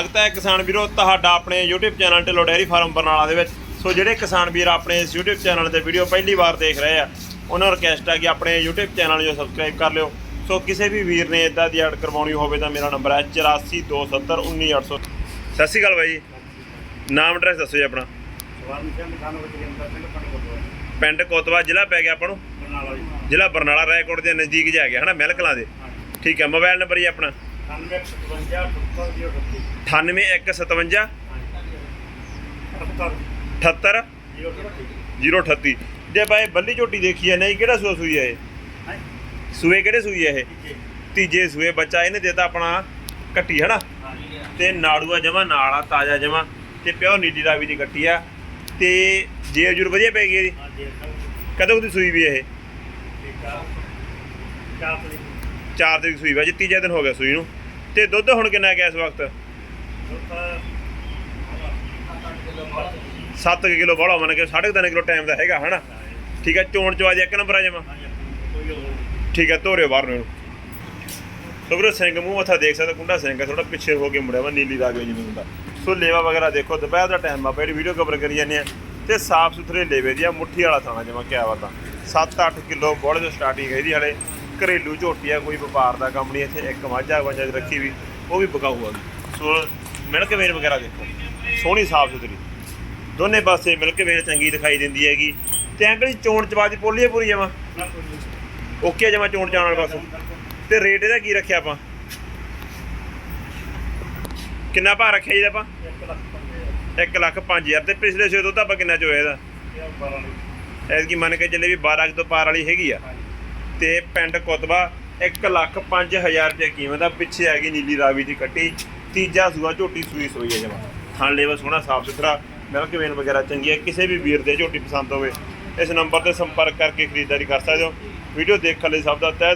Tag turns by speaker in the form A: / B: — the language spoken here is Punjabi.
A: ਸਵਾਗਤ ਹੈ ਕਿਸਾਨ ਵੀਰੋ ਤੁਹਾਡਾ ਆਪਣੇ YouTube channel Dhillon dairy farm Barnala ਦੇ ਵਿੱਚ। ਸੋ ਜਿਹੜੇ ਕਿਸਾਨ ਵੀਰ ਆਪਣੇ ਇਸ YouTube ਚੈਨਲ ਤੇ ਵੀਡੀਓ ਪਹਿਲੀ ਵਾਰ ਦੇਖ ਰਹੇ ਆ ਉਹਨਾਂ ਨੂੰ ਰਿਕਵੈਸਟ ਹੈ ਕਿ ਆਪਣੇ YouTube ਚੈਨਲ ਨੂੰ ਸਬਸਕ੍ਰਾਈਬ ਕਰ ਲਿਓ। ਸੋ ਕਿਸੇ ਵੀ ਵੀਰ ਨੇ ਇਦਾਂ ਦੀ ਐਡ ਕਰਵਾਉਣੀ ਹੋਵੇ ਤਾਂ ਮੇਰਾ ਨੰਬਰ ਹੈ 8427191800 ਸਤਿ ਸ਼੍ਰੀ ਅਕਾਲ ਬਾਈ ਜੀ। ਨਾਮ ਐਡਰੈਸ ਦੱਸੋ ਜੀ ਆਪਣਾ।
B: ਪਿੰਡ
A: ਕੋਤਵਾ ਜ਼ਿਲ੍ਹਾ ਪੈ ਗਿਆ ਆਪਾਂ ਨੂੰ? ਜ਼ਿਲ੍ਹਾ ਬਰਨਾਲਾ ਰਾਏਕੋਟ ਦੇ ਨਜ਼ਦੀਕ ਜਾ ਗਿਆ ਹਨਾ ਮਹਿਲਕਲਾਂ ਦੇ। ਠੀਕ ਹੈ ਮੋਬਾਈਲ ਨੰਬਰ ਜੀ ਆਪਣਾ।
B: 9855
A: 98157
B: 78
A: 78 038 ਜੇ ਬਾਈ ਬੱਲੀ ਝੋਟੀ ਦੇਖੀ ਹੈ ਨਹੀਂ ਕਿਹੜਾ ਸੂਆ ਸੂਈ ਹੈ ਇਹ? ਸੂਏ ਕਿਹੜੇ ਸੂਈ ਹੈ ਇਹ? ਤੀਜੇ। ਸੂਏ ਬੱਚਾ ਇਹਨੇ ਦਿੱਤਾ ਆਪਣਾ ਕੱਟੀ ਹਨਾ ਤੇ ਨਾੜੂਆ ਜਮਾ ਨਾਲ ਤਾਜ਼ਾ ਜਮਾ ਤੇ ਪਿਓ ਨੀਲੀ ਰਾਵੀ ਦੀ ਕੱਟੀ ਆ। ਤੇ ਜੇ ਜੁਰ ਵਧੀਆ ਪੈ ਗਈ ਇਹਦੀ? ਕਦੋਂ ਦੀ ਸੂਈ ਵੀ ਇਹ? 4 ਤਰੀਕ ਸੂਈ ਵਾ ਜੀ ਤੀਜਾ ਦਿਨ ਹੋ ਗਿਆ ਸੂਈ ਨੂੰ। ਤੇ ਦੁੱਧ ਹੁਣ ਕਿੰਨਾ ਗਿਆ ਇਸ ਵਕਤ? 7 ਕਿਲੋ ਬੜਾ ਮੰਨ ਕੇ 3.5 ਕਿਲੋ ਟਾਈਮ ਦਾ ਹੈਗਾ, ਹਨਾ? ਠੀਕ ਹੈ ਚੋਣ ਚਵਾ ਦੀ ਇੱਕ ਨੰਬਰ ਆ ਜਮਾ। ਠੀਕ ਹੈ ਤੋਰਿਓ ਬਾਹਰ ਨੂੰ ਸੋ ਵੀਰੋ, ਸਿੰਘ ਮੂੰਹ ਮੱਥਾ ਦੇਖ ਸਕਦਾ ਕੁੰਡਾ ਸਿੰਘ ਥੋੜਾ ਪਿੱਛੇ ਹੋ ਕੇ ਮੁੜਿਆ ਵਾ, ਨੀਲੀ ਰਾਗ ਜਿਵੇਂ ਹੁੰਦਾ। ਸੋ ਲੇਵਾ ਵਗੈਰਾ ਦੇਖੋ, ਦੁਪਹਿਰ ਦਾ ਟਾਈਮ ਆ ਜਿਹੜੀ ਵੀਡੀਓ ਕਵਰ ਕਰੀ ਜਾਂਦੇ ਆ, ਤੇ ਸਾਫ਼ ਸੁਥਰੇ ਲੇਵੇ ਦੀ ਆ, ਮੁੱਠੀ ਵਾਲਾ ਥਾਣਾ ਜਮਾ, ਕਿਆ ਬਾਤਾਂ 7-8 ਕਿਲੋ ਬੋਲੇ ਤੋਂ ਸਟਾਰਟਿੰਗ ਹੈ ਜੀ ਹਲੇ। ਘਰੇਲੂ ਝੋਟੀ ਆ ਕੋਈ ਵਪਾਰ ਦਾ ਕੰਮ ਨਹੀਂ ਇੱਥੇ ਇੱਕ ਮਾਝਾ ਵਾਂਝਾ ਦੀ ਰੱਖੀ ਵੀ ਉਹ ਵੀ ਬਕਾਊ ਆ ਸੋ ਮਿਲਕ ਵੇਨ ਵਗੈਰਾ ਦੇਖੋ। ਸੋਹਣੀ ਸਾਫ਼ ਸੁਥਰੀ। ਦੋਨੇ ਪਾਸੇ ਮਿਲਕ ਵੇਨ ਚੰਗੀ ਦਿਖਾਈ ਦਿੰਦੀ ਹੈਗੀ। ਤੇ ਅੰਕਲ ਚੋਣ ਚਵਾਜ ਪੋਲੀ ਆ ਪੂਰੀ ਜਮਾ? ਓਕੇ ਜਮਾ ਚੋਣ ਚਾਣ ਵਾਲੇ ਪਾਸੋਂ। ਤੇ ਰੇਟ ਇਹਦਾ ਕੀ ਰੱਖਿਆ ਆਪਾਂ? ਕਿੰਨਾ ਭਾਅ ਰੱਖਿਆ ਜੀ ਆਪਾਂ? 1 ਲੱਖ 5000 ਤੇ ਪਿਛਲੇ ਸਵੇਰ ਤੋਂ ਤਾਂ ਆਪਾਂ ਕਿੰਨਾ ਚੋਇਆ ਇਹਦਾ? ਐਤਕੀ ਮੰਨ ਕੇ ਚੱਲੇ ਵੀ 12 ਕੁ ਤੋਂ ਪਾਰ ਵਾਲੀ ਹੈਗੀ ਆ। ਤੇ ਪਿੰਡ ਕੁਤਬਾ 1 ਲੱਖ 5000 ਰੁਪਏ ਕੀਮਤ ਆ। ਪਿੱਛੇ ਆ ਗਈ ਨੀਲੀ ਰਾਵੀ ਦੀ ਕੱਟੀ। ਤੀਜਾ ਸੂਆ ਝੋਟੀ ਸੂਈ ਸੋਈ ਹੈ ਜਮਾ। ਥਣ ਲੇਵਾ ਸੋਹਣਾ, ਸਾਫ਼ ਸੁਥਰਾ ਮਿਲਕ ਵੇਨ ਵਗੈਰਾ ਚੰਗੀ ਹੈ ਕਿਸੇ ਵੀ ਵੀਰ ਦੇ ਝੋਟੀ ਪਸੰਦ ਹੋਵੇ, ਇਸ ਨੰਬਰ ਤੇ ਸੰਪਰਕ ਕਰਕੇ ਖਰੀਦਦਾਰੀ ਕਰ ਸਕਦੇ ਹੋ। ਵੀਡੀਓ ਦੇਖਣ ਲਈ ਸਭ ਦਾ ਤਹਿ